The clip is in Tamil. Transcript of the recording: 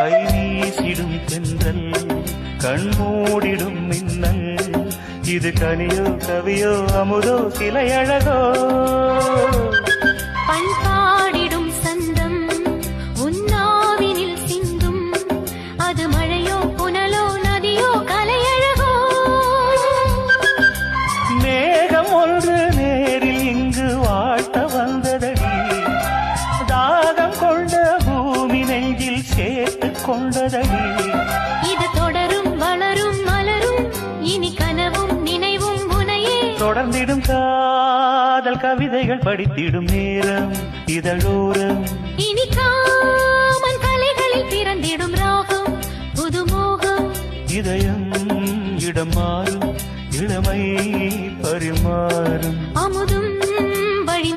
கை வீசிடும் தென்றல் கண்மூடிடும் மின்னல். இது கனியோ கவியோ அமுதோ சிலை அழகோ பண்பாடிடும் சந்தம் உன்னாவினில் சிந்தும். அது மழையோ புனலோ நதியோ கலையழகோ. மேகம் ஒன்று நேரில் இங்கு வாட்ட வந்ததடி. தாகம் கொண்ட பூமி நெஞ்சில் சேர்த்து கொண்டதடி. இது தொடரும் வளரும் மலரும் இனி கனவும் நினைவும் முனையே. தொடர்ந்திடும் காதல் கவிதைகள் படித்திடும் நேரம் இதழோரம். இனி காமன் கலைகளில் பிறந்திடும் ராகம் புதுமோகம். இதயம் இடம் மாறும் இளமை பரிமாறும்.